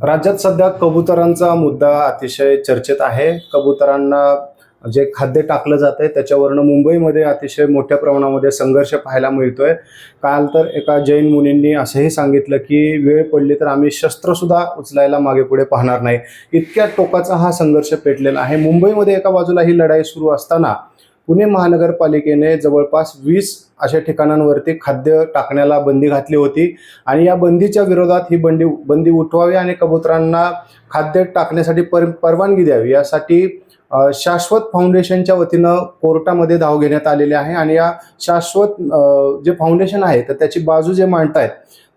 राज्यात सध्या कबुतरांचा मुद्दा अतिशय चर्चेत आहे. कबुतरांना जे खाद्य टाकलं जातंय त्याच्यावरनं मुंबईमध्ये अतिशय मोठ्या प्रमाणामध्ये संघर्ष पाहायला मिळतोय. काल तर एका जैन मुनींनी असंही सांगितलं की वेळ पडली तर आम्ही शस्त्रसुद्धा उचलायला मागे पुढे पाहणार नाही. इतक्या टोकाचा हा संघर्ष पेटलेला आहे. मुंबईमध्ये एका बाजूला ही लढाई सुरू असताना पुणे महानगरपालिकेने जवळपास वीस अशा ठिकाणांवरती खाद्य टाकण्याला बंदी घातली होती. आणि या बंदीच्या विरोधात ही बंदी बंदी उठवावी आणि कबुतरांना खाद्य टाकण्यासाठी पर परवानगी द्यावी यासाठी शाश्वत फाउंडेशनच्या वतीनं कोर्टामध्ये धाव घेण्यात आलेली आहे. आणि या शाश्वत जे फाउंडेशन आहे तर त्याची बाजू जे मांडतायत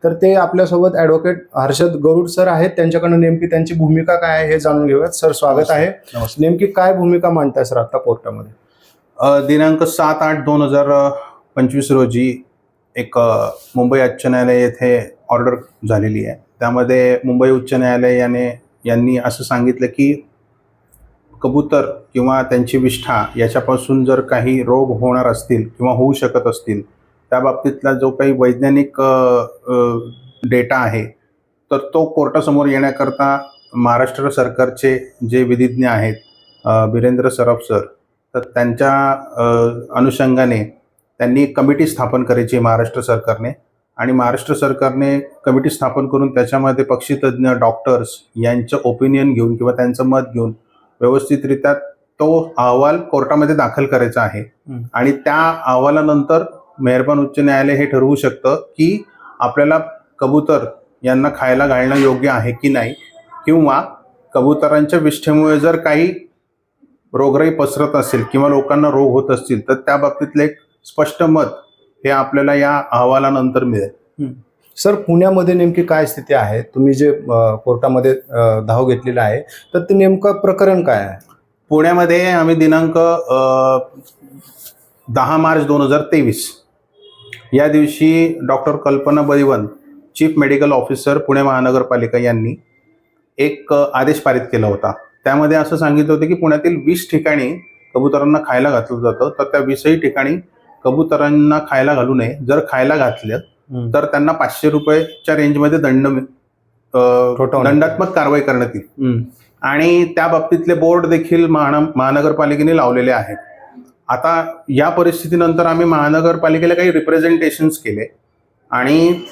तर ते आपल्यासोबत ॲडव्होकेट हर्षद गरुड सर आहेत. त्यांच्याकडनं नेमकी त्यांची भूमिका काय आहे हे जाणून घेऊयात. सर स्वागत आहे. नेमकी काय भूमिका मांडताय सर आता कोर्टामध्ये? दिनांक सात आठ दोन हजार पंचवीस रोजी एक मुंबई उच्च न्यायालय येथे ऑर्डर झालेली आहे. त्यामध्ये मुंबई उच्च न्यायालय याने यांनी असं सांगितलं की कबूतर किंवा त्यांची विष्ठा याच्यापासून जर काही रोग होणार असतील किंवा होऊ शकत असतील त्या बाबतीतला जो काही वैज्ञानिक डेटा आहे तर तो कोर्टासमोर येण्याकरता महाराष्ट्र सरकारचे जे विधिज्ञ आहेत बिरेंद्र सरफ सर तर त्यांच्या अनुषंगाने त्यांनी कमिटी स्थापन करायची आहे महाराष्ट्र सरकारने. आणि महाराष्ट्र सरकारने कमिटी स्थापन करून त्याच्यामध्ये पक्षीतज्ञ डॉक्टर्स यांचं ओपिनियन घेऊन किंवा त्यांचं मत घेऊन व्यवस्थितरित्या तो अहवाल कोर्टामध्ये दाखल करायचा आहे. आणि त्या अहवालानंतर मेहरबान उच्च न्यायालय हे ठरवू शकतं की आपल्याला कबूतर यांना खायला घालणं योग्य आहे की नाही? किंवा कबुतरांच्या विष्ठेमुळे जर काही रोगराई पसरत असेल किंवा लोकांना रोग होत असतील तर त्या बाबतीतलं एक स्पष्ट मत हे आपल्याला या अहवालानंतर मिळेल. सर पुण्यामध्ये नेमकी काय स्थिती आहे? तुम्ही जे कोर्टामध्ये धाव घेतलेला आहे तर ते नेमकं प्रकरण काय आहे? पुण्यामध्ये आम्ही दिनांक दहा मार्च दोन हजार तेवीस या दिवशी doctor Kalpana Baliwan chief medical officer Pune महानगरपालिका यांनी एक आदेश पारित केला होता. त्यामध्ये असं सांगितलं होतं की पुण्यातील वीस ठिकाणी कबुतरांना खायला घातलं जातं तर त्या वीसही ठिकाणी कबुतरांना खायला घालू नये. जर खायला घातलं तर त्यांना पाचशे रुपयाच्या रेंजमध्ये दंड दंडात्मक कारवाई करण्यात येईल. आणि त्या बाबतीतले बोर्ड देखील महान महानगरपालिकेने लावलेले आहेत. आता या परिस्थितीनंतर आम्ही महानगरपालिकेला काही रिप्रेझेंटेशन्स केले. आणि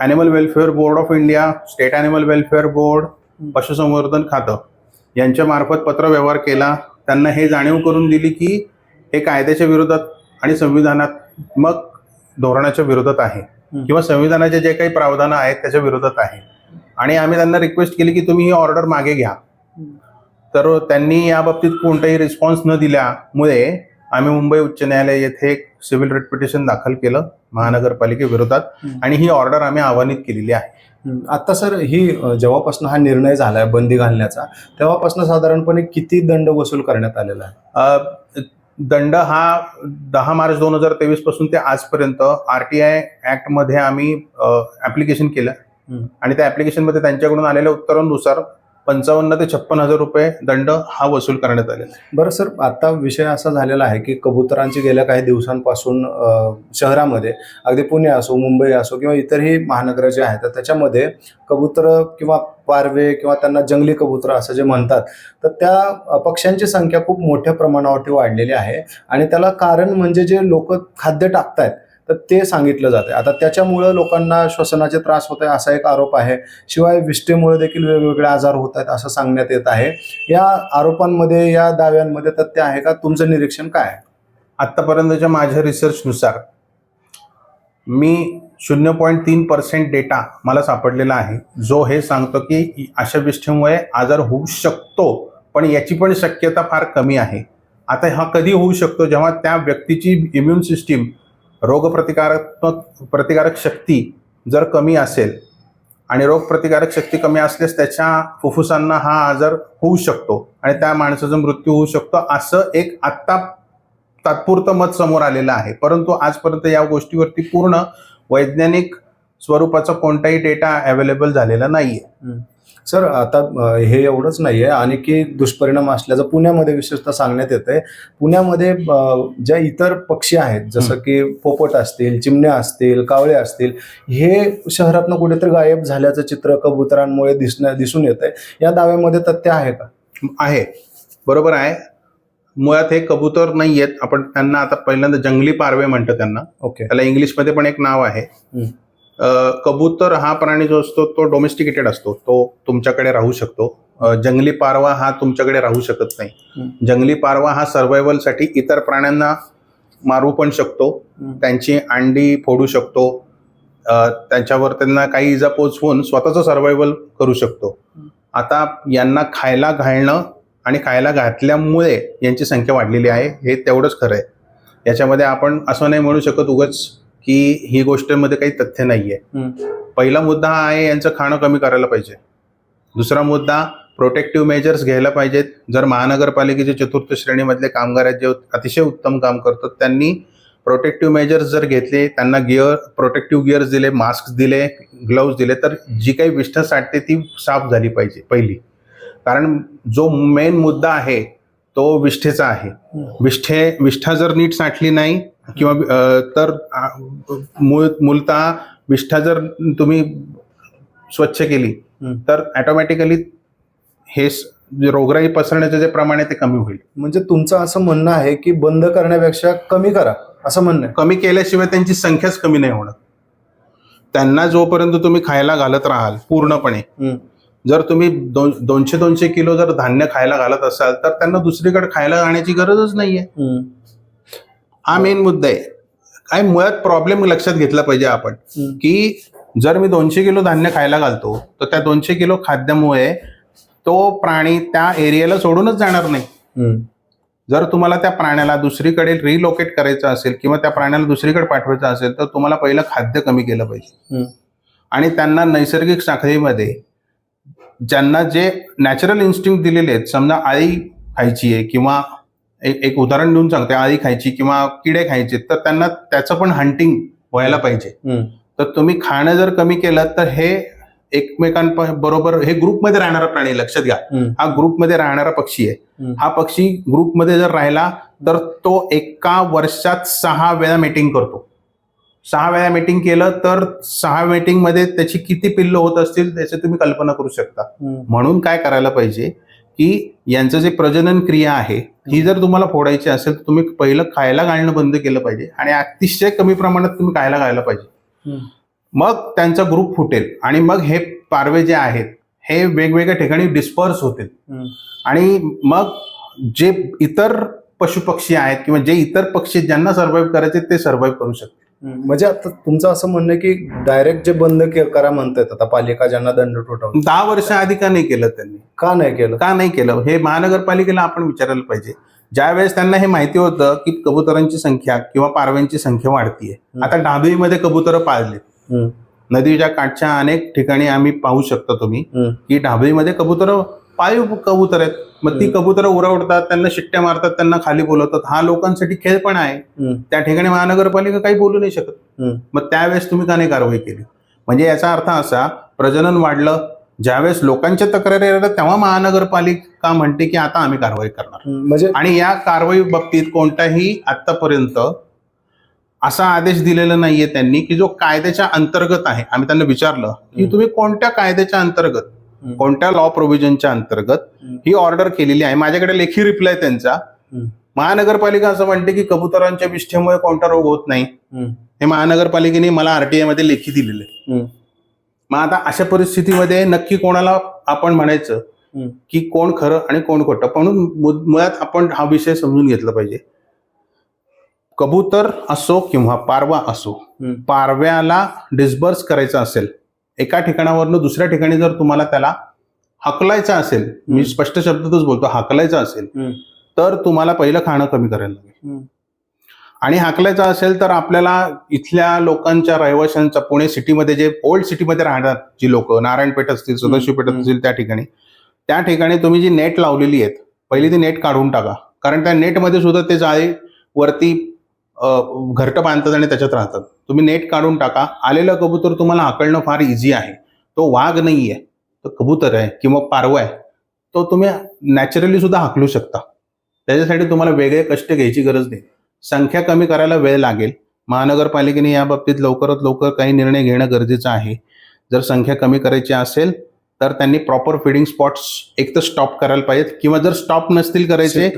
animal welfare board of India state animal welfare board पशुसंवर्धन खातं यांच्या मार्फत पत्रव्यवहार केला. त्यांना हे जाणीव करून दिली की हे कायद्याच्या विरोधात आणि संविधानात्मक धोरणाच्या विरोधात आहे. किंवा संविधानाचे जे काही प्रावधानं आहेत त्याच्या विरोधात आहे. आणि आम्ही त्यांना रिक्वेस्ट केली की तुम्ही ही ऑर्डर मागे घ्या. तर त्यांनी या बाबतीत कोणताही रिस्पॉन्स न दिल्यामुळे आम्ही मुंबई उच्च न्यायालय येथे एक सिव्हिल रेट पिटिशन दाखल केलं महानगरपालिकेविरोधात. आणि ही ऑर्डर आम्ही आव्हानित केलेली आहे. आता सर ही जेव्हापासून हा निर्णय झालाय बंदी घालण्याचा तेव्हापासून साधारणपणे किती दंड वसूल करण्यात आलेला आहे दंड हा दहा मार्च दोन हजार तेवीसपासून ते आजपर्यंत आर टी आय ऍक्टमध्ये आम्ही ऍप्लिकेशन केलं. आणि त्या ऍप्लिकेशनमध्ये त्यांच्याकडून आलेल्या उत्तरानुसार पंचावन्न ते छप्पन हजार रुपये दंड हा वसूल करण्यात आलेला आहे. बरं सर आता विषय असा झालेला आहे की कबुतरांची गेल्या काही दिवसांपासून शहरामध्ये अगदी पुणे असो मुंबई असो किंवा इतरही महानगर जे आहेत तर त्याच्यामध्ये कबुतर किंवा पारवे किंवा त्यांना जंगली कबुतर असं जे म्हणतात तर त्या पक्ष्यांची संख्या खूप मोठ्या प्रमाणावरती वाढलेली आहे. आणि त्याला कारण म्हणजे जे लोक खाद्य टाकतायत तर ते सांगितलं जाते आता त्याच्यामुळं लोकांना श्वसनाचे त्रास होत आहे असा एक आरोप आहे. शिवाय विष्ठेमुळे देखील वेगवेगळे आजार होत आहेत असं सांगण्यात येत आहे. या आरोपांमध्ये या दाव्यांमध्ये तथ्य आहे का? तुमचं निरीक्षण काय आहे? आत्तापर्यंतच्या माझ्या रिसर्चनुसार मी शून्य पॉईंट तीन पर्सेंट डेटा मला सापडलेला आहे. जो हे सांगतो की अशा विष्ठेमुळे आजार होऊ शकतो पण याची पण शक्यता फार कमी आहे. आता हा कधी होऊ शकतो? जेव्हा त्या व्यक्तीची इम्युन सिस्टीम रोगप्रतिकारात्मक प्रतिकारक शक्ती जर कमी असेल आणि रोगप्रतिकारक शक्ती कमी असल्यास त्याच्या फुफ्फुसांना हा आजार होऊ शकतो आणि त्या माणसाचा मृत्यू होऊ शकतो असं एक आत्ता तात्पुरतं मत समोर आलेलं आहे. परंतु आजपर्यंत या गोष्टीवरती पूर्ण वैज्ञानिक स्वरूपाचा कोणताही डेटा अवेलेबल झालेला नाहीये. सर आता हे एवढंच नाहीये. आणखी दुष्परिणाम असल्याचं पुण्यामध्ये विशेषतः सांगण्यात येत आहे पुण्यामध्ये ज्या इतर पक्षी आहेत जसं की पोपट असतील चिमण्या असतील कावळे असतील हे शहरातनं कुठेतरी गायब झाल्याचं चित्र कबुतरांमुळे दिसण्या दिसून येत आहे या दाव्यामध्ये तथ्य आहे का? आहे. बरोबर आहे. मुळात हे कबूतर नाही आहेत आपण त्यांना आता पहिल्यांदा जंगली पारवे म्हणतो त्यांना. ओके. त्याला इंग्लिशमध्ये पण एक नाव आहे. कबूतर हा प्राणी जो असतो तो डोमेस्टिकेटेड असतो. तो तुमच्याकडे राहू शकतो. जंगली पारवा हा तुमच्याकडे राहू शकत नाही. जंगली पारवा हा सर्वायवलसाठी इतर प्राण्यांना मारू पण शकतो. त्यांची अंडी फोडू शकतो. त्यांच्यावर त्यांना काही इजा पोचवून स्वतःचं सर्वायवल करू शकतो. आता यांना खायला घालणं आणि खायला घातल्यामुळे यांची संख्या वाढलेली आहे हे तेवढंच खरं आहे. याच्यामध्ये आपण असं नाही म्हणू शकत उगच की ही गोष्टीमध्ये काही तथ्य नाही आहे हम्म. पहिला मुद्दा हा आहे यांचं खाणं कमी करायला पाहिजे. दुसरा मुद्दा प्रोटेक्टिव्ह मेजर्स घ्यायला पाहिजेत. जर महानगरपालिकेचे चतुर्थ श्रेणीमधले कामगार आहेत जे अतिशय उत्तम काम करतात त्यांनी प्रोटेक्टिव्ह मेजर्स जर घेतले त्यांना गिअर प्रोटेक्टिव्ह गिअर्स दिले मास्क दिले ग्लोव्ज दिले तर जी काही विष्ठा साठते ती साफ झाली पाहिजे पहिली. कारण जो मेन मुद्दा आहे तो विष्ठेचा आहे. विष्ठे विष्ठा जर नीट साठली नाही किंवा तर मूळ मूलतः विष्ठा जर तुम्ही स्वच्छ केली. तर ऑटोमॅटिकली हे रोगराई पसरण्याचं जे प्रमाण आहे ते कमी होईल म्हणजे तुमचं असं म्हणणं आहे की बंद करण्यापेक्षा कमी करा असं म्हणणं कमी केल्याशिवाय त्यांची संख्याच कमी नाही होणार त्यांना जोपर्यंत तुम्ही खायला घालत राहाल पूर्णपणे. जर तुम्ही दोन दोनशे दोनशे किलो जर धान्य खायला घालत असाल तर त्यांना दुसरीकडे खायला जाण्याची गरजच नाहीये. हा मेन मुद्दा आहे काय मुळात प्रॉब्लेम लक्षात घेतला पाहिजे आपण. की जर मी दोनशे किलो धान्य खायला घालतो तर त्या दोनशे किलो खाद्यामुळे तो प्राणी त्या एरियाला सोडूनच जाणार नाही. जर तुम्हाला त्या प्राण्याला दुसरीकडे रिलोकेट करायचं असेल किंवा त्या प्राण्याला दुसरीकडे पाठवायचं असेल तर तुम्हाला पहिलं खाद्य कमी केलं पाहिजे. आणि त्यांना नैसर्गिक साखळीमध्ये ज्यांना जे नॅचरल इन्स्टिंक्ट दिलेले आहेत समजा आळी खायची आहे किंवा एक उदाहरण देऊन सांगते आळी खायची किंवा किडे खायचे तर त्यांना त्याचं पण हंटिंग व्हायला पाहिजे. तर तुम्ही खाणं जर कमी केलं तर हे एकमेकांबरोबर हे ग्रुपमध्ये राहणारा प्राणी लक्षात घ्या. हा ग्रुपमध्ये राहणारा पक्षी आहे. हा पक्षी ग्रुपमध्ये जर राहिला तर तो एका वर्षात सहा वेळा मीटिंग करतो सहा वेळा मीटिंग केलं तर सहा मीटिंगमध्ये त्याची किती पिल्ल होत असतील त्याची तुम्ही कल्पना करू शकता. म्हणून काय करायला पाहिजे की यांचं जे प्रजनन क्रिया आहे ही जर तुम्हाला फोडायची असेल तर तुम्ही पहिलं खायला घालणं बंद केलं पाहिजे आणि अतिशय कमी प्रमाणात तुम्ही खायला घालायला पाहिजे. मग त्यांचा ग्रुप फुटेल आणि मग हे पारवे जे आहेत हे वेगवेगळ्या ठिकाणी डिस्पर्स होतील. आणि मग जे इतर पशुपक्षी आहेत किंवा जे इतर पक्षी ज्यांना सर्व्हाइव्ह करायचे ते सर्व्हाइव्ह करू शकतील. म्हणजे आता तुमचं असं म्हणणं की डायरेक्ट जे बंद करा म्हणतायत आता पालिका ज्यांना दंड ठोठावून दहा वर्ष आधी का नाही केलं त्यांनी? का नाही केलं? का नाही केलं? हे महानगरपालिकेला आपण विचारायला पाहिजे. ज्यावेळेस त्यांना हे माहिती होतं की कबुतरांची संख्या किंवा पारव्यांची संख्या वाढतीये. आता डाबीमध्ये कबुतरं पाळले. नदीच्या काठच्या अनेक ठिकाणी आम्ही पाहू शकतो तुम्ही. की ढाबळीमध्ये कबुतरं पाळीव कबूतर आहेत मग ती. कबुतरं उरवतात त्यांना शिट्ट्या मारतात त्यांना खाली बोलवतात हा लोकांसाठी खेळ पण आहे. त्या ठिकाणी महानगरपालिका काही बोलू नाही शकत. मग त्यावेळेस तुम्ही का नाही कारवाई केली म्हणजे याचा अर्थ असा प्रजनन वाढलं ज्यावेळेस लोकांच्या तक्रारी आल्या तेव्हा महानगरपालिका म्हणते की आता आम्ही कारवाई करणार. म्हणजे आणि या कारवाई बाबतीत कोणताही आतापर्यंत असा आदेश दिलेला नाहीये त्यांनी की जो कायद्याच्या अंतर्गत आहे आम्ही त्यांना विचारलं की. तुम्ही कोणत्या कायद्याच्या अंतर्गत. कोणत्या लॉ प्रोव्हिजनच्या अंतर्गत. ही ऑर्डर केलेली आहे माझ्याकडे लेखी रिप्लाय त्यांचा. महानगरपालिका असं म्हणते की कबुतरांच्या विष्ठेमुळे कोणता रोग होत नाही. हे महानगरपालिकेने मला आरटीआयमध्ये लेखी दिलेले. मग आता अशा परिस्थितीमध्ये नक्की कोणाला आपण म्हणायचं. की कोण खरं आणि कोण खोटं म्हणून मुळात आपण हा विषय समजून घेतला पाहिजे कबूतर असो किंवा पारवा असो. पारव्याला डिस्बर्स करायचं असेल एका ठिकाणावरनं दुसऱ्या ठिकाणी जर तुम्हाला त्याला हकलायचं असेल मी. स्पष्ट शब्दातच बोलतो हाकलायचं असेल. तर तुम्हाला पहिलं खाणं कमी करायला लागेल. आणि हाकलायचं असेल तर आपल्याला इथल्या लोकांच्या रहिवाशांचा पुणे सिटीमध्ये जे ओल्ड सिटीमध्ये राहणार जी लोक नारायणपेठ असतील सदाशिवपेठ. असतील त्या ठिकाणी त्या ठिकाणी तुम्ही जी नेट लावलेली आहेत पहिली ती नेट काढून टाका कारण त्या नेटमध्ये सुद्धा ते जाळे वरती घरटं बांधतात आणि त्याच्यात राहतात तुम्ही नेट काढून टाका. आलेलं कबूतर तुम्हाला हाकलणं फार इझी आहे. तो वाघ नाहीये तो कबूतर आहे किंवा पारवा आहे तो तुम्ही नॅचरली सुद्धा हाकलू शकता. त्याच्यासाठी तुम्हाला वेगळे कष्ट घ्यायची गरज नाही. संख्या कमी करायला वेळ लागेल. महानगरपालिकेने या बाबतीत लवकरात लवकर काही निर्णय घेणं गरजेचं आहे. जर संख्या कमी करायची असेल तर त्यांनी प्रॉपर फिडिंग स्पॉट्स एक तर स्टॉप करायला पाहिजेत किंवा जर स्टॉप नसतील करायचे.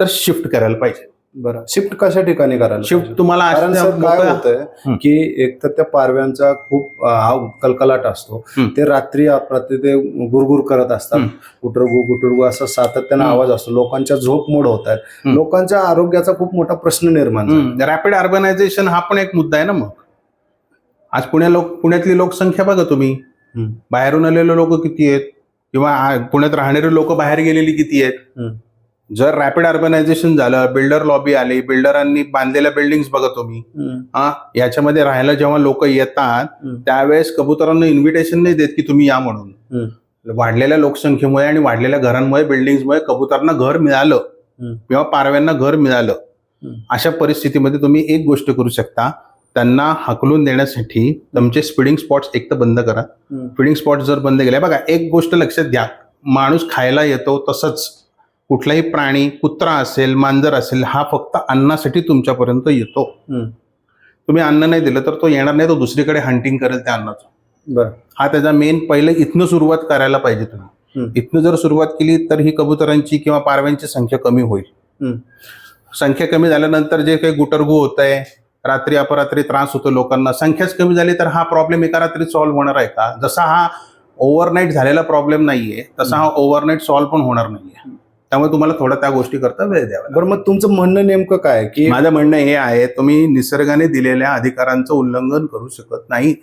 तर शिफ्ट करायला पाहिजे बरं शिफ्ट कशा ठिकाणी करायला शिफ्ट? तुम्हाला कारण सर काय होतंय. की एक तर त्या पारव्यांचा खूप हा कलकलाट असतो. ते रात्री प्रति ते गुरगुर करत असतात. गुटरगु गुटुरगु असं सातत्यानं. आवाज असतो लोकांच्या झोप मोड होत आहेत. लोकांच्या आरोग्याचा खूप मोठा प्रश्न निर्माण. रॅपिड अर्बनायझेशन हा पण एक मुद्दा आहे ना मग आज पुण्या लोक पुण्यातली लोकसंख्या बघा तुम्ही. बाहेरून आलेले लोक किती आहेत किंवा पुण्यात राहणारे लोक बाहेर गेलेली किती आहेत. जर रॅपिड अर्बनायझेशन झालं बिल्डर लॉबी आली बिल्डरांनी बांधलेल्या बिल्डिंग बघा तुम्ही हं. याच्यामध्ये राहायला जेव्हा लोक येतात. त्यावेळेस कबुतरांना इन्व्हिटेशन नाही देत की तुम्ही या म्हणून. वाढलेल्या लोकसंख्येमुळे आणि वाढलेल्या घरांमुळे बिल्डिंगमुळे कबुतरांना घर मिळालं. किंवा पारव्यांना घर मिळालं. अशा परिस्थितीमध्ये तुम्ही एक गोष्ट करू शकता त्यांना हकलून देण्यासाठी तुमचे स्पीडिंग स्पॉट्स एक तर बंद करा. फिडिंग स्पॉट जर बंद केले बघा एक गोष्ट लक्षात घ्या माणूस खायला येतो तसंच कुठलाही प्राणी कुत्रा असेल मांजर असेल हा फक्त अन्नासाठी तुमच्यापर्यंत येतो. तुम्ही अन्न नाही दिलं तर तो येणार नाही तो दुसरीकडे हंटिंग करेल त्या अन्नाचं. बरं. हा त्याचा मेन पहिले इथनं सुरुवात करायला पाहिजे तुम्ही. इथनं जर सुरुवात केली तर ही कबुतरांची किंवा पारव्यांची संख्या कमी होईल. संख्या कमी झाल्यानंतर जे काही गुटरगू होत आहे रात्री अपरात्री त्रास होतो लोकांना संख्याच कमी झाली तर हा प्रॉब्लेम एका रात्री सॉल्व्ह होणार आहे का? जसा हा ओव्हरनाईट झालेला प्रॉब्लेम नाहीये तसा हा ओव्हरनाईट सॉल्व्ह पण होणार नाहीये. त्यामुळे तुम्हाला थोडा त्या गोष्टी करता वेळ द्यावा. बरं मग तुमचं म्हणणं नेमकं काय की माझं म्हणणं हे आहे तुम्ही निसर्गाने दिलेल्या अधिकारांचं उल्लंघन करू शकत नाही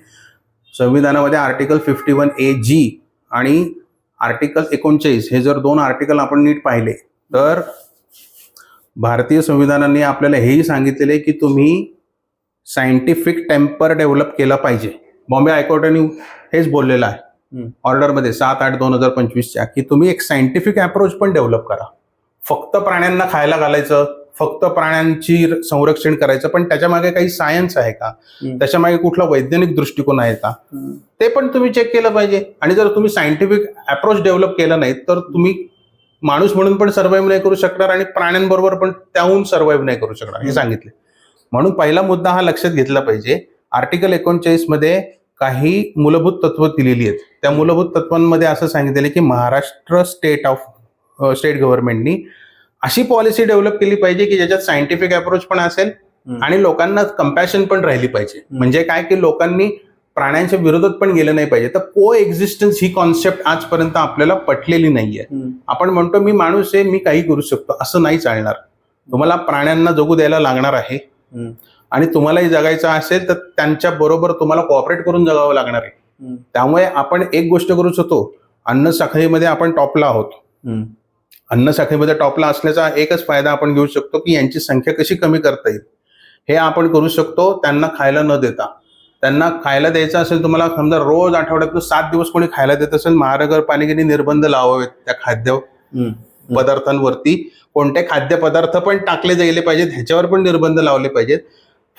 संविधानामध्ये article fifty one A G आणि आर्टिकल एकोणचाळीस हे जर दोन आर्टिकल आपण नीट पाहिले तर भारतीय संविधानाने आपल्याला हेही सांगितलेलं आहे की तुम्ही सायंटिफिक टेम्पर डेव्हलप केला पाहिजे बॉम्बे हायकोर्टाने हेच बोललेलं आहे. ऑर्डरमध्ये सात आठ दोन हजार पंचवीसच्या की तुम्ही एक सायंटिफिक अप्रोच पण डेव्हलप करा. फक्त प्राण्यांना खायला घालायचं फक्त प्राण्यांची संरक्षण करायचं पण त्याच्यामागे काही सायन्स आहे का? हं. त्याच्यामागे कुठला वैज्ञानिक दृष्टिकोन आहे का. ते पण तुम्ही चेक केलं पाहिजे. आणि जर तुम्ही सायंटिफिक अप्रोच डेव्हलप केला नाही तर तुम्ही माणूस म्हणून पण सर्व्हाइव्ह नाही करू शकणार आणि प्राण्यांबरोबर पण त्याहून सर्व्हाइव्ह नाही करू शकणार हं. सांगितले. म्हणून पहिला मुद्दा हा लक्षात घेतला पाहिजे. आर्टिकल एकोणचाळीसमध्ये काही मूलभूत तत्व दिलेली आहेत. त्या मूलभूत तत्वांमध्ये असं सांगितलेलं आहे की महाराष्ट्र स्टेट ऑफ स्टेट गव्हर्नमेंटनी अशी पॉलिसी डेव्हलप केली पाहिजे की ज्याच्यात सायंटिफिक अप्रोच पण असेल. आणि लोकांना कम्पॅशन पण राहिली पाहिजे. म्हणजे काय की लोकांनी प्राण्यांच्या विरोधात पण गेलं नाही पाहिजे तर को एक्झिस्टन्स ही कॉन्सेप्ट आजपर्यंत आपल्याला पटलेली नाहीये. आपण म्हणतो मी माणूस आहे मी काही करू शकतो असं नाही चालणार तुम्हाला प्राण्यांना जगू द्यायला लागणार आहे. आणि तुम्हालाही जगायचं असेल तर त्यांच्या बरोबर तुम्हाला कॉपरेट करून जगावं लागणार आहे. त्यामुळे आपण एक गोष्ट करू शकतो अन्न साखळीमध्ये आपण टॉपला आहोत. अन्न साखळीमध्ये टॉपला असल्याचा एकच फायदा आपण घेऊ शकतो की यांची संख्या कशी कमी करता येईल. हे आपण करू शकतो त्यांना खायला न देता. त्यांना खायला द्यायचं असेल तुम्हाला समजा रोज आठवड्यातून सात दिवस कोणी खायला देत असेल महानगरपालिकेने निर्बंध लावावेत त्या खाद्य. पदार्थांवरती. कोणते खाद्यपदार्थ पण टाकले गेले पाहिजेत ह्याच्यावर पण निर्बंध लावले पाहिजेत.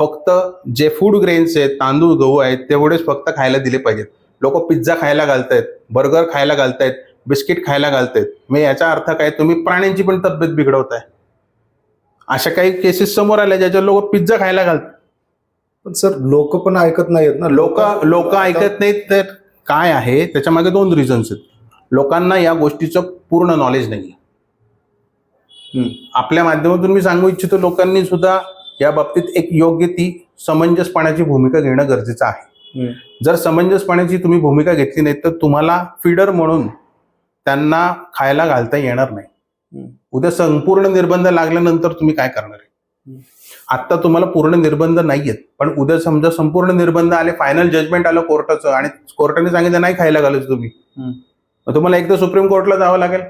फक्त जे फूड ग्रेन्स आहेत तांदूळ गहू आहेत तेवढेच फक्त खायला दिले पाहिजेत. लोक पिझ्झा खायला घालतायत बर्गर खायला घालतायत बिस्किट खायला घालतायत. मग याचा अर्थ काय? तुम्ही प्राण्यांची पण तब्येत बिघडवताय. अशा काही केसेस समोर आल्या ज्याच्या लोक पिझ्झा खायला घालतात. पण सर लोक पण ऐकत नाहीत ना. लोक लोक ऐकत नाहीत तर काय आहे? त्याच्यामागे दोन रिझन्स आहेत. लोकांना या गोष्टीचं पूर्ण नॉलेज नाही हं. आपल्या माध्यमातून मी सांगू इच्छितो लोकांनी सुद्धा या बाबतीत एक योग्य ती समंजसपणाची भूमिका घेणं गरजेचं आहे. जर समंजसपणाची तुम्ही भूमिका घेतली नाही तर तुम्हाला फीडर म्हणून त्यांना खायला घालता येणार नाही. उद्या संपूर्ण निर्बंध लागल्यानंतर तुम्ही काय करणार आहे. आता तुम्हाला पूर्ण निर्बंध नाहीयेत पण उद्या समजा संपूर्ण निर्बंध आले फायनल जजमेंट आलं कोर्टाचं आणि कोर्टाने सांगितलं नाही खायला घालायचं तुम्ही. मग तुम्हाला एकदा सुप्रीम कोर्टला जावं लागेल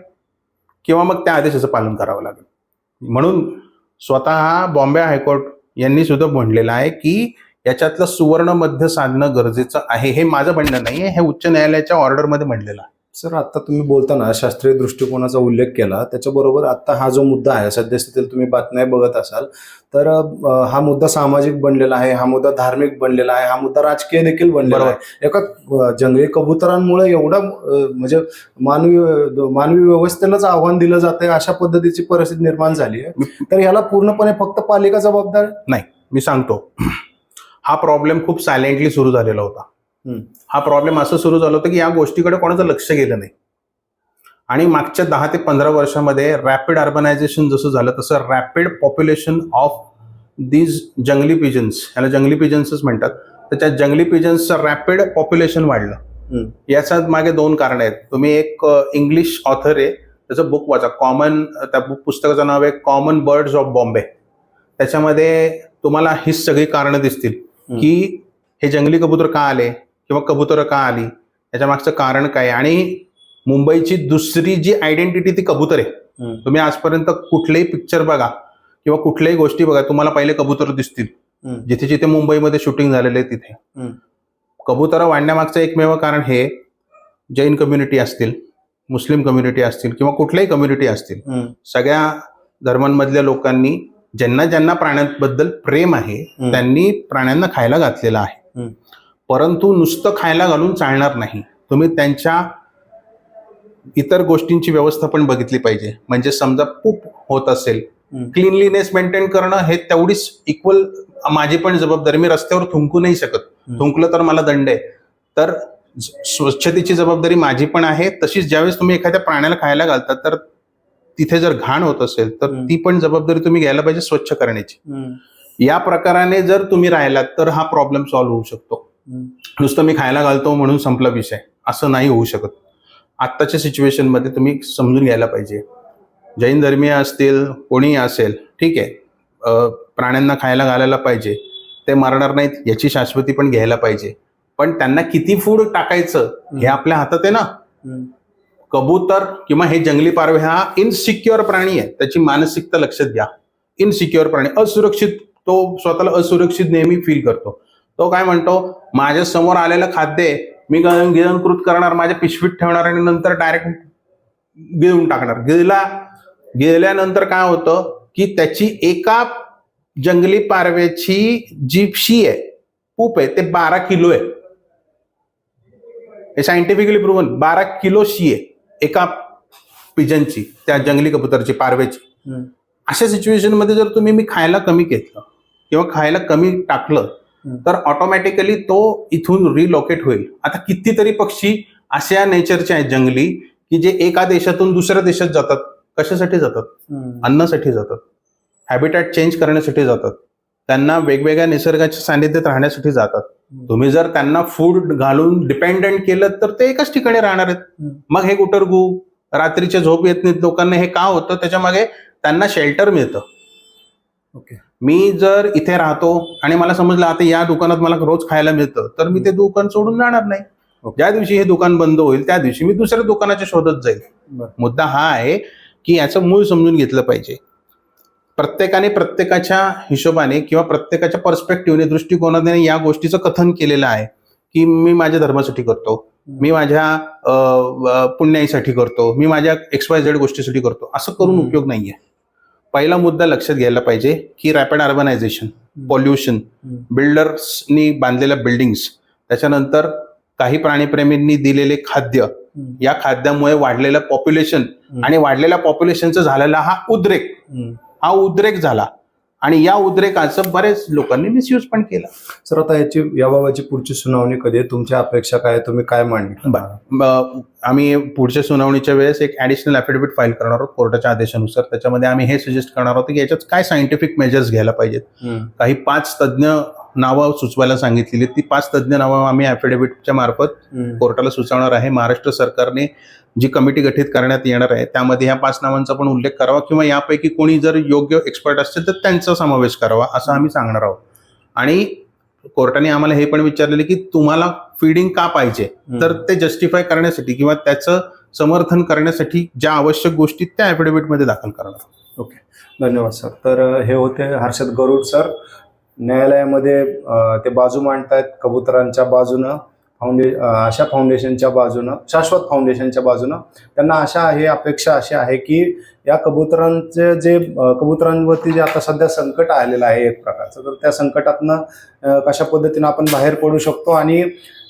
किंवा मग त्या आदेशाचं पालन करावं लागेल म्हणून स्वतः बॉम्बे हायकोर्ट यांनी सुद्धा म्हणलेलं आहे की याच्यातलं सुवर्ण मध्य साधणं गरजेचं आहे. हे माझं म्हणणं नाही आहे हे उच्च न्यायालयाच्या ऑर्डरमध्ये म्हणलेलं आहे. सर आता तुम्ही बोलताना शास्त्रीय दृष्टिकोनाचा उल्लेख केला त्याच्याबरोबर आता हा जो मुद्दा आहे सद्यस्थितीला तुम्ही बातम्या बघत असाल तर हा मुद्दा सामाजिक बनलेला आहे हा मुद्दा धार्मिक बनलेला आहे हा मुद्दा राजकीय देखील बनलेला. आहे एका जंगली कबुतरांमुळे एवढा म्हणजे मानवी मानवी व्यवस्थेलाच आव्हान दिलं जातंय अशा पद्धतीची परिस्थिती निर्माण झाली आहे तर याला पूर्णपणे फक्त पालिका जबाबदार आहे? मी सांगतो हा प्रॉब्लेम खूप सायलेंटली सुरू झालेला होता. हा प्रॉब्लेम असं सुरू झालं होतं की या गोष्टीकडे कोणाचं लक्ष गेलं नाही. आणि मागच्या दहा ते पंधरा वर्षामध्ये रॅपिड अर्बनायझेशन जसं झालं तसं रॅपिड पॉप्युलेशन ऑफ दीज जंगली पिजन्स याला जंगली पिजन्सच म्हणतात. तर त्या जंगली पिजन्सचं रॅपिड पॉप्युलेशन वाढलं. हम्म. याच्या मागे दोन कारण आहेत. तुम्ही एक इंग्लिश ऑथर आहे त्याचं बुक वाचा. कॉमन त्या बुक पुस्तकाचं नाव आहे कॉमन बर्ड्स ऑफ बॉम्बे त्याच्यामध्ये तुम्हाला ही सगळी कारणं दिसतील की हे जंगली कबूतर का आले? किंवा कबुतरं का आली याच्या मागचं कारण काय? आणि मुंबईची दुसरी जी आयडेंटिटी ती कबूतर आहे. तुम्ही आजपर्यंत कुठलेही पिक्चर बघा किंवा कुठल्याही गोष्टी बघा तुम्हाला पहिले कबूतर दिसतील. जिथे जिथे मुंबईमध्ये शूटिंग झालेलं आहे तिथे. कबुतरं वाढण्यामागचं एकमेव कारण हे जैन कम्युनिटी असतील मुस्लिम कम्युनिटी असतील किंवा कुठल्याही कम्युनिटी असतील. सगळ्या धर्मांमधल्या लोकांनी ज्यांना ज्यांना प्राण्यांबद्दल प्रेम आहे. त्यांनी प्राण्यांना खायला घातलेलं आहे. परंतु नुसतं खायला घालून चालणार नाही तुम्ही त्यांच्या इतर गोष्टींची व्यवस्था पण बघितली पाहिजे म्हणजे समजा पूप होत असेल. क्लिनलीनेस मेंटेन करणं हे तेवढीच इक्वल माझी पण जबाबदारी मी रस्त्यावर थुंकू नाही शकत. थुंकलं तर मला दंड आहे तर स्वच्छतेची जबाबदारी माझी पण आहे तशीच ज्यावेळेस तुम्ही एखाद्या प्राण्याला खायला घालतात तर तिथे जर घाण होत असेल तर. ती पण जबाबदारी तुम्ही घ्यायला पाहिजे स्वच्छ करण्याची. या प्रकाराने जर तुम्ही राहिलात तर हा प्रॉब्लेम सॉल्व्ह होऊ शकतो. नुसतं मी खायला घालतो म्हणून संपला विषय. असं नाही होऊ शकत. आत्ताच्या सिच्युएशनमध्ये तुम्ही समजून घ्यायला पाहिजे. जैन धर्मीय असतील कोणीही असेल ठीक आहे. प्राण्यांना खायला घालायला पाहिजे. ते मरणार नाहीत याची शाश्वती पण घ्यायला पाहिजे. पण त्यांना किती फूड टाकायचं हे आपल्या हातात आहे ना. कबूतर किंवा हे जंगली पारवे हा इनसिक्युअर प्राणी आहे. त्याची मानसिकता लक्षात घ्या. इनसिक्युअर प्राणी असुरक्षित तो स्वतःला असुरक्षित नेहमी फील करतो. तो काय म्हणतो माझ्यासमोर आलेलं खाद्य मी गिळंकृत करणार माझ्या पिशवीत ठेवणार आणि नंतर डायरेक्ट गिळून टाकणार गिळला गिळल्यानंतर काय होतं की त्याची एका जंगली पारव्याची जी शी आहे पूप आहे ते बारा किलो आहे हे सायंटिफिकली प्रूव्हन बारा किलो शी आहे एका पिजनची त्या जंगली कबुतरची पारवेची हम्म. अशा सिच्युएशनमध्ये जर तुम्ही मी खायला कमी घेतलं किंवा खायला कमी टाकलं. तर ऑटोमॅटिकली तो इथून रिलोकेट होईल. आता कितीतरी पक्षी अशा नेचरचे आहेत जंगली की जे एका देशातून दुसऱ्या देशात जातात. कशासाठी जातात. अन्नासाठी जातात. हॅबिटॅट चेंज करण्यासाठी जातात. त्यांना वेगवेगळ्या निसर्गाच्या सानिध्यात राहण्यासाठी जातात. तुम्ही जर त्यांना फूड घालून डिपेंडंट केलं तर ते एकाच ठिकाणी राहणार आहेत. मग हे गुटरगू रात्रीच्या झोप येत नाहीत लोकांना हे का होतं? त्याच्यामागे त्यांना शेल्टर मिळतं. ओके मी जर इथे राहतो आणि मला समजलं आता या दुकानात मला रोज खायला मिळतं तर मी ते दुकान सोडून जाणार नाही. ज्या दिवशी हे दुकान बंद होईल त्या दिवशी मी दुसऱ्या दुकानाच्या शोधत जाईल. मुद्दा हा आहे की याचं मूळ समजून घेतलं पाहिजे. प्रत्येकाने प्रत्येकाच्या हिशोबाने किंवा प्रत्येकाच्या पर्स्पेक्टिव्हने दृष्टिकोनाने या गोष्टीचं कथन केलेलं आहे की मी माझ्या धर्मासाठी करतो मी माझ्या पुण्याईसाठी करतो मी माझ्या एक्स वाय झेड गोष्टीसाठी करतो. असं करून. उपयोग नाहीये. पहिला मुद्दा लक्षात घ्यायला पाहिजे की रॅपिड अर्बनायझेशन पॉल्युशन. बिल्डर्सनी बांधलेल्या बिल्डिंग्स त्याच्यानंतर काही प्राणीप्रेमींनी दिलेले खाद्य. या खाद्यामुळे वाढलेलं पॉप्युलेशन. आणि वाढलेल्या पॉप्युलेशनचा झालेला हा उद्रेक. हा उद्रेक झाला आणि या उद्रेकाचं बरेच लोकांनी मिसयूज पण केला सर आता याची याबाबतची पुढची सुनावणी कधी आहे तुमच्या अपेक्षा काय? तुम्ही काय मांडणी बरं. म- आम्ही पुढच्या सुनावणीच्या वेळेस एक ऍडिशनल अफिडेव्हिट फाईल करणार आहोत कोर्टाच्या आदेशानुसार त्याच्यामध्ये आम्ही हे सजेस्ट करणार आहोत की याच्यात काय सायंटिफिक मेजर्स घ्यायला पाहिजेत. काही पाच तज्ज्ञ नावं सुचवायला सांगितलेली ती पाच तज्ज्ञ नावं आम्ही अफिडेव्हिटच्या मार्फत. कोर्टाला सुचवणार आहे. महाराष्ट्र सरकारने जी कमिटी गठीत करण्यात येणार आहे त्यामध्ये ह्या पाच नावांचा पण उल्लेख करावा किंवा यापैकी कोणी जर योग्य एक्सपर्ट असतील तर त्यांचा समावेश करावा असं आम्ही सांगणार आहोत. आणि कोर्टाने आम्हाला हे पण विचारलेले की तुम्हाला फिडिंग का पाहिजे? तर ते जस्टिफाय करण्यासाठी किंवा त्याचं समर्थन करण्यासाठी ज्या आवश्यक गोष्टी त्या ॲफिडेव्हिटमध्ये दाखल करणार धन्यवाद सर. तर हे होते हर्षद गरुड सर. न्यायालयामध्ये ते बाजू मांडतायत कबुतरांच्या बाजूनं फाउंडे आशा फाउंडेशनच्या बाजूनं शाश्वत फाउंडेशनच्या बाजूनं. त्यांना आशा आहे अपेक्षा अशी आहे की या कबुतरांचे जे कबुतरांवरती जे आता सध्या संकट आलेलं आहे एक प्रकारचं तर त्या संकटातनं कशा पद्धतीनं आपण बाहेर पडू शकतो आणि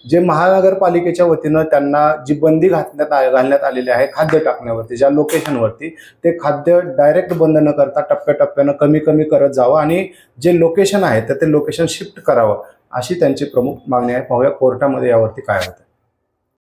जे महानगरपालिकेच्या वतीनं त्यांना जी बंदी घातण्यात आ- घालण्यात आलेली आहे खाद्य टाकण्यावरती ज्या लोकेशनवरती ते खाद्य डायरेक्ट बंद न करता टप्प्याटप्प्यानं कमी कमी करत जावं आणि जे लोकेशन आहे तर ते लोकेशन शिफ्ट करावं अशी त्यांची प्रमुख मागणी आहे. पाहूया कोर्टामध्ये यावरती काय होतं